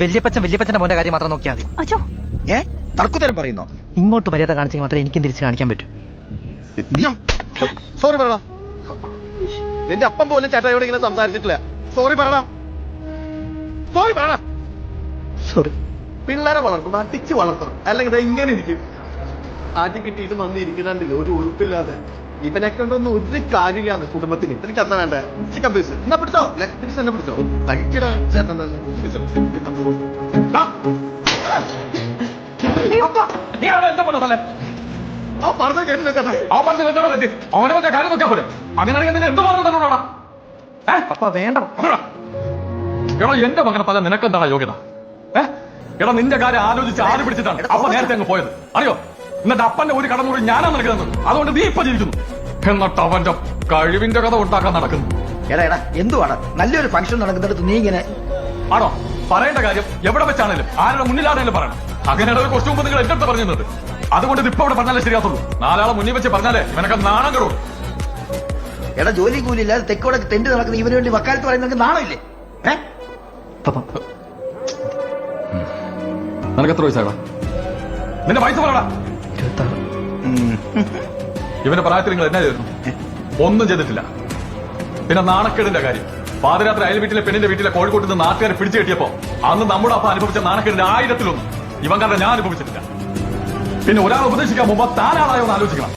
വല്യപ്പച്ചൻ വല്യപ്പച്ചന്റെ മോന്റെ കാര്യം മാത്രം നോക്കിയാൽ മതി. അച്ഛോ ഏ? തർക്കുതരം പറയുന്നോ? ഇങ്ങോട്ട് മര്യാദ കാണിച്ചെങ്കിൽ മാത്രമേ എനിക്കും തിരിച്ച് കാണിക്കാൻ പറ്റൂ. സോറി പറടാ. നിന്റെ അപ്പം പോലും ചേട്ടായോട് ഇങ്ങനെ സംസാരിച്ചിട്ടില്ല. സോറി പറടാ. സോറി പറടാ. സോറി പിള്ളേരെ വളർത്തും അടിച്ച് വളർത്തണം. അല്ലെങ്കിൽ ഇങ്ങനെ ഇരിക്കും. ആദ്യം കിട്ടിയിട്ട് വന്നിരിക്കുന്നുണ്ടല്ലോ ഒരു ഉറുപ്പില്ലാതെ. ഇവനെ കൊണ്ടൊന്നും ഒരു കാര്യമില്ലാന്ന് കുടുംബത്തിന്. എനിക്ക് അന്ന വേണ്ട. ചിക്കൻ പീസ് എന്നാ പിടിച്ചോ? പീസ് തന്നെ പിടിച്ചോ? എന്ത് എന്റെ മകനെ പല നിനക്കെന്താണ് യോഗ്യത? ഏ? എടാ നിന്റെ കാര്യം ആലോചിച്ച് ആര് പിടിച്ചിട്ടാണ്? അപ്പൊ നേരത്തെ അങ്ങ് പോയത്. അറിയോ? എന്നിട്ട് അപ്പന്റെ ഒരു കടം കൂടി ഞാനാ നൽകുന്നത്. അതുകൊണ്ട് നീ ഇപ്പൊ ജീവിക്കുന്നു. എന്നിട്ട് അവന്റെ കഴിവിന്റെ കഥ ഉണ്ടാക്കാൻ നടക്കുന്നു. എടാ എടാ എന്തുവാടാ? നല്ലൊരു ഫംഗ്ഷൻ നടക്കുന്നിടത്ത് നീ ഇങ്ങനെ ആണോ? പറയേണ്ട കാര്യം എവിടെ വെച്ചാണേലും ആരുടെ മുന്നിലാണേലും പറയണം. അങ്ങനെ ഒരു കുറച്ചു മുമ്പ് നിങ്ങൾ എന്റെ അടുത്ത് പറഞ്ഞിട്ടുണ്ട്. അതുകൊണ്ട് ഇത് ഇപ്പൊ ഇവിടെ പറഞ്ഞാലേ ശരിയാത്തുള്ളൂ നാലാളെ മുന്നിൽ വെച്ച് പറഞ്ഞാലേ ഇവനൊക്കെ നാണം കെടും. എടാ ജോലി കൂലിയില്ലാതെ തെക്കോടെ തെണ്ടി നടക്കുന്ന ഇവന് വേണ്ടി വക്കാലത്ത് പറയുന്നത് നാണമില്ലേ? നിനക്ക് എത്ര വയസ്സാടാ? നിന്റെ വയസ്സ് പറയടാ. ഇവന്റെ പ്രായത്തിൽ നിങ്ങൾ എന്നാ ചെയ്തു ഒന്നും ചെയ്തിട്ടില്ല. പിന്നെ നാണക്കേടിന്റെ കാര്യം. പാതിരാത്രി അയൽ വീട്ടിലെ പെണ്ണിന്റെ വീട്ടിലെ കോഴിക്കോട്ട് നിന്ന് നാട്ടുകാരെ പിടിച്ചു കെട്ടിയപ്പോ അന്ന് നമ്മുടെ അപ്പ അനുഭവിച്ച നാണക്കേടിന്റെ ആയിരത്തിലൊന്നും ഇവൻ കാരണം ഞാൻ അനുഭവിച്ചിട്ടില്ല. പിന്നെ ഒരാൾ ഉപദേശിക്കാൻ മുമ്പ് താനാളായോ എന്ന് ആലോചിക്കണം.